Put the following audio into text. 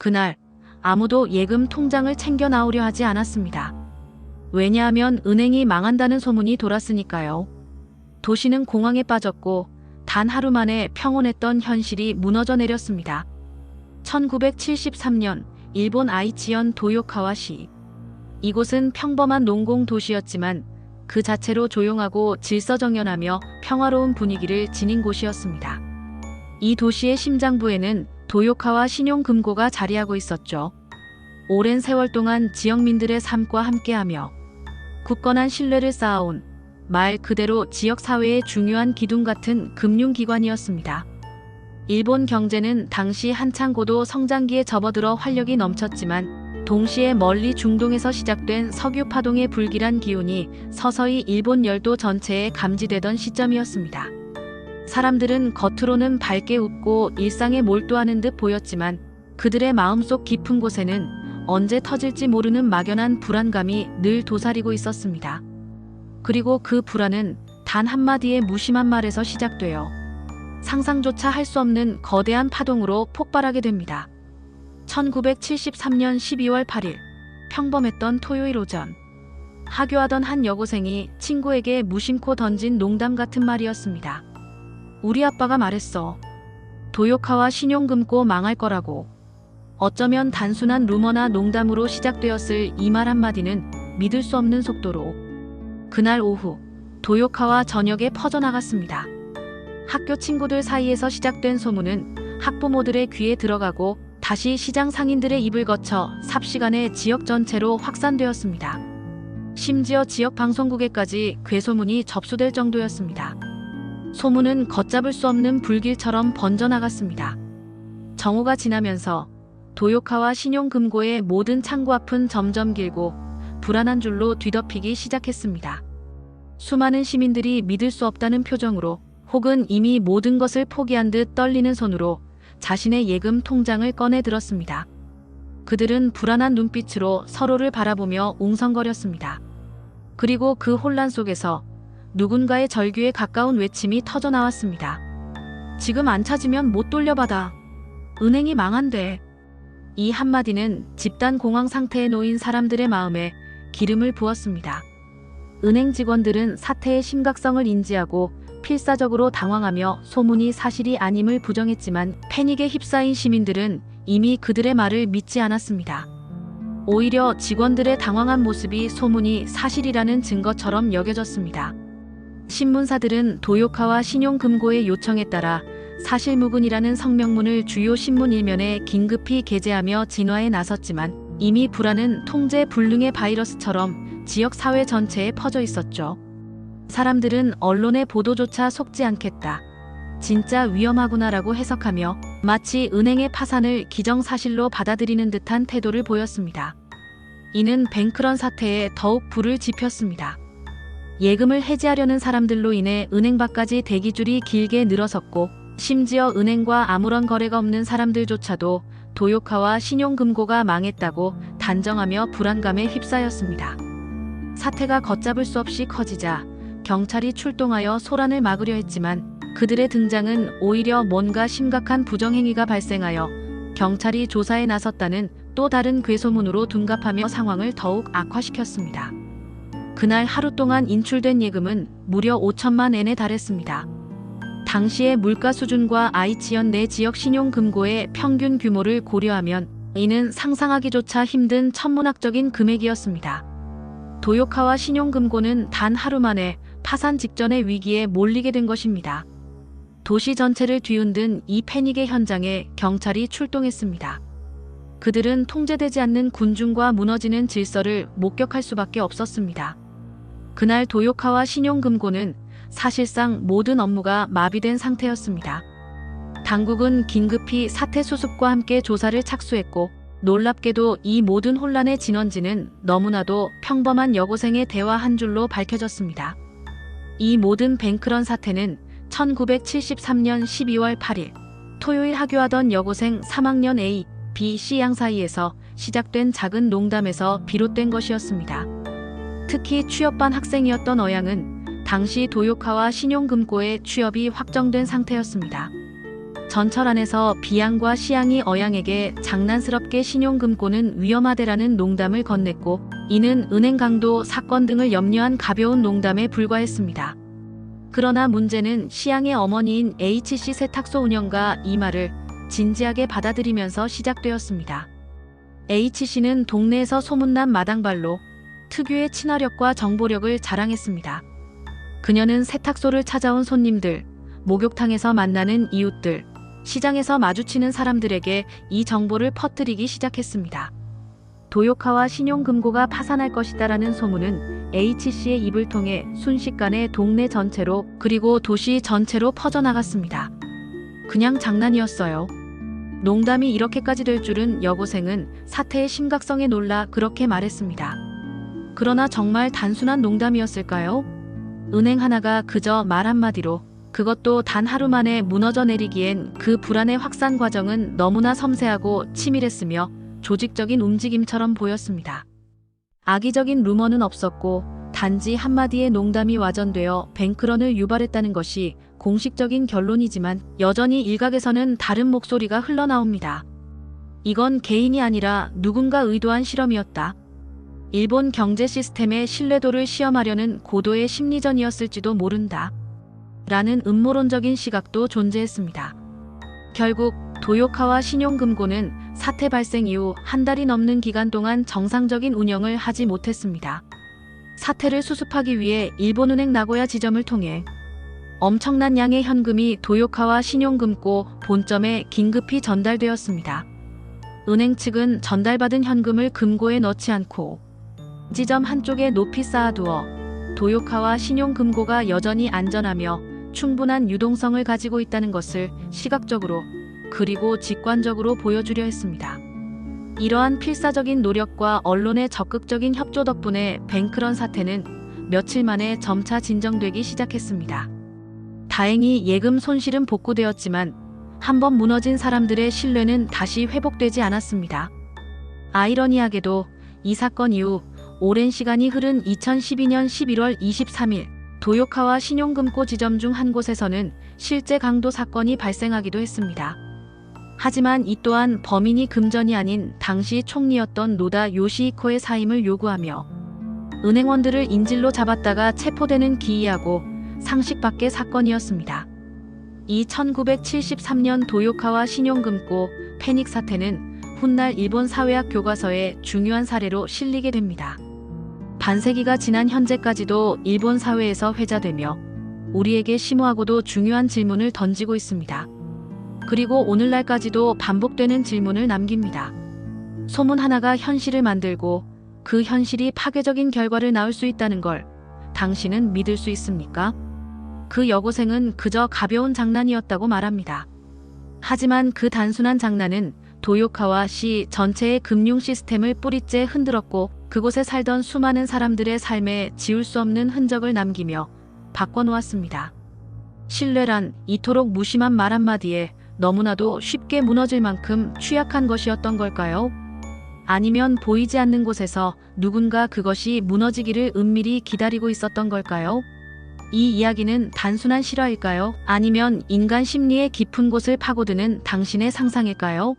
그날 아무도 예금 통장을 챙겨 나오려 하지 않았습니다. 왜냐하면 은행이 망한다는 소문이 돌았으니까요. 도시는 공황에 빠졌고 단 하루 만에 평온했던 현실이 무너져 내렸습니다. 1973년 일본 아이치현 도요카와시. 이곳은 평범한 농공 도시였지만 그 자체로 조용하고 질서정연하며 평화로운 분위기를 지닌 곳이었습니다. 이 도시의 심장부에는 도요카와 신용금고가 자리하고 있었죠. 오랜 세월 동안 지역민들의 삶과 함께하며 굳건한 신뢰를 쌓아온 말 그대로 지역 사회의 중요한 기둥 같은 금융기관이었습니다. 일본 경제는 당시 한창 고도 성장기에 접어들어 활력이 넘쳤지만 동시에 멀리 중동에서 시작된 석유 파동의 불길한 기운이 서서히 일본 열도 전체에 감지되던 시점이었습니다. 사람들은 겉으로는 밝게 웃고 일상에 몰두하는 듯 보였지만 그들의 마음속 깊은 곳에는 언제 터질지 모르는 막연한 불안감이 늘 도사리고 있었습니다. 그리고 그 불안은 단 한마디의 무심한 말에서 시작되어 상상조차 할 수 없는 거대한 파동으로 폭발하게 됩니다. 1973년 12월 8일 평범했던 토요일 오전 하교하던 한 여고생이 친구에게 무심코 던진 농담 같은 말이었습니다. 우리 아빠가 말했어. 도요카와 신용금고 망할 거라고. 어쩌면 단순한 루머나 농담으로 시작되었을 이 말 한마디는 믿을 수 없는 속도로 그날 오후 도요카와 저녁에 퍼져나갔습니다. 학교 친구들 사이에서 시작된 소문은 학부모들의 귀에 들어가고 다시 시장 상인들의 입을 거쳐 삽시간에 지역 전체로 확산되었습니다. 심지어 지역 방송국에까지 괴소문이 접수될 정도였습니다. 소문은 걷잡을 수 없는 불길처럼 번져나갔습니다. 정오가 지나면서 도요카와 신용금고의 모든 창구 앞은 점점 길고 불안한 줄로 뒤덮이기 시작했습니다. 수많은 시민들이 믿을 수 없다는 표정으로 혹은 이미 모든 것을 포기한 듯 떨리는 손으로 자신의 예금 통장을 꺼내 들었습니다. 그들은 불안한 눈빛으로 서로를 바라보며 웅성거렸습니다. 그리고 그 혼란 속에서 누군가의 절규에 가까운 외침이 터져 나왔습니다. 지금 안 찾으면 못 돌려받아. 은행이 망한대. 이 한마디는 집단 공황 상태에 놓인 사람들의 마음에 기름을 부었습니다. 은행 직원들은 사태의 심각성을 인지하고 필사적으로 당황하며 소문이 사실이 아님을 부정했지만 패닉에 휩싸인 시민들은 이미 그들의 말을 믿지 않았습니다. 오히려 직원들의 당황한 모습이 소문이 사실이라는 증거처럼 여겨졌습니다. 신문사들은 도요카와 신용금고의 요청에 따라 사실무근이라는 성명문을 주요 신문 일면에 긴급히 게재하며 진화에 나섰지만 이미 불안은 통제 불능의 바이러스처럼 지역 사회 전체에 퍼져 있었죠. 사람들은 언론의 보도조차 속지 않겠다. 진짜 위험하구나라고 해석하며 마치 은행의 파산을 기정사실로 받아들이는 듯한 태도를 보였습니다. 이는 뱅크런 사태에 더욱 불을 지폈습니다. 예금을 해지하려는 사람들로 인해 은행 밖까지 대기줄이 길게 늘어섰고 심지어 은행과 아무런 거래가 없는 사람들조차도 도요카와 신용금고가 망했다고 단정하며 불안감에 휩싸였습니다. 사태가 걷잡을 수 없이 커지자 경찰이 출동하여 소란을 막으려 했지만 그들의 등장은 오히려 뭔가 심각한 부정행위가 발생하여 경찰이 조사에 나섰다는 또 다른 괴소문으로 둔갑하며 상황을 더욱 악화시켰습니다. 그날 하루 동안 인출된 예금은 무려 5천만 엔에 달했습니다. 당시의 물가 수준과 아이치현 내 지역 신용금고의 평균 규모를 고려하면 이는 상상하기조차 힘든 천문학적인 금액이었습니다. 도요카와 신용금고는 단 하루 만에 파산 직전의 위기에 몰리게 된 것입니다. 도시 전체를 뒤흔든 이 패닉의 현장에 경찰이 출동했습니다. 그들은 통제되지 않는 군중과 무너지는 질서를 목격할 수밖에 없었습니다. 그날 도요카와 신용금고는 사실상 모든 업무가 마비된 상태였습니다. 당국은 긴급히 사태 수습과 함께 조사를 착수했고 놀랍게도 이 모든 혼란의 진원지는 너무나도 평범한 여고생의 대화 한 줄로 밝혀졌습니다. 이 모든 뱅크런 사태는 1973년 12월 8일 토요일 하교하던 여고생 3학년 A, B, C양 사이에서 시작된 작은 농담에서 비롯된 것이었습니다. 특히 취업반 학생이었던 어양은 당시 도요카와 신용금고의 취업이 확정된 상태였습니다. 전철 안에서 비양과 시양이 어양에게 장난스럽게 신용금고는 위험하대라는 농담을 건넸고 이는 은행 강도 사건 등을 염려한 가벼운 농담에 불과했습니다. 그러나 문제는 시양의 어머니인 HC 세탁소 운영가 이 말을 진지하게 받아들이면서 시작되었습니다. H씨는 동네에서 소문난 마당발로 특유의 친화력과 정보력을 자랑했습니다. 그녀는 세탁소를 찾아온 손님들, 목욕탕에서 만나는 이웃들, 시장에서 마주치는 사람들에게 이 정보를 퍼뜨리기 시작했습니다. 도요카와 신용금고가 파산할 것이다라는 소문은 H씨의 입을 통해 순식간에 동네 전체로 그리고 도시 전체로 퍼져나갔습니다. 그냥 장난이었어요. 농담이 이렇게까지 될 줄은 여고생은 사태의 심각성에 놀라 그렇게 말했습니다. 그러나 정말 단순한 농담이었을까요? 은행 하나가 그저 말 한마디로 그것도 단 하루 만에 무너져 내리기엔 그 불안의 확산 과정은 너무나 섬세하고 치밀했으며 조직적인 움직임처럼 보였습니다. 악의적인 루머는 없었고 단지 한마디의 농담이 와전되어 뱅크런을 유발했다는 것이 공식적인 결론이지만 여전히 일각에서는 다른 목소리가 흘러나옵니다. 이건 개인이 아니라 누군가 의도한 실험이었다. 일본 경제 시스템의 신뢰도를 시험하려는 고도의 심리전이었을지도 모른다. 라는 음모론적인 시각도 존재했습니다. 결국 도요카와 신용금고는 사태 발생 이후 한 달이 넘는 기간 동안 정상적인 운영을 하지 못했습니다. 사태를 수습하기 위해 일본은행 나고야 지점을 통해 엄청난 양의 현금이 도요카와 신용금고 본점에 긴급히 전달되었습니다. 은행 측은 전달받은 현금을 금고에 넣지 않고 지점 한쪽에 높이 쌓아두어 도요카와 신용금고가 여전히 안전하며 충분한 유동성을 가지고 있다는 것을 시각적으로 그리고 직관적으로 보여주려 했습니다. 이러한 필사적인 노력과 언론의 적극적인 협조 덕분에 뱅크런 사태는 며칠 만에 점차 진정되기 시작했습니다. 다행히 예금 손실은 복구되었지만 한번 무너진 사람들의 신뢰는 다시 회복되지 않았습니다. 아이러니하게도 이 사건 이후 오랜 시간이 흐른 2012년 11월 23일 도요카와 신용금고 지점 중 한 곳에서는 실제 강도 사건이 발생하기도 했습니다. 하지만 이 또한 범인이 금전이 아닌 당시 총리였던 노다 요시히코의 사임을 요구하며 은행원들을 인질로 잡았다가 체포되는 기이하고 상식 밖의 사건이었습니다. 이 1973년 도요카와 신용금고 패닉 사태는 훗날 일본 사회학 교과서에 중요한 사례로 실리게 됩니다. 반세기가 지난 현재까지도 일본 사회에서 회자되며 우리에게 심오하고도 중요한 질문을 던지고 있습니다. 그리고 오늘날까지도 반복되는 질문을 남깁니다. 소문 하나가 현실을 만들고 그 현실이 파괴적인 결과를 낳을 수 있다는 걸 당신은 믿을 수 있습니까? 그 여고생은 그저 가벼운 장난이었다고 말합니다. 하지만 그 단순한 장난은 도요카와 시 전체의 금융 시스템을 뿌리째 흔들었고 그곳에 살던 수많은 사람들의 삶에 지울 수 없는 흔적을 남기며 바꿔놓았습니다. 신뢰란 이토록 무심한 말 한마디에 너무나도 쉽게 무너질 만큼 취약한 것이었던 걸까요? 아니면 보이지 않는 곳에서 누군가 그것이 무너지기를 은밀히 기다리고 있었던 걸까요? 이 이야기는 단순한 실화일까요? 아니면 인간 심리의 깊은 곳을 파고드는 당신의 상상일까요?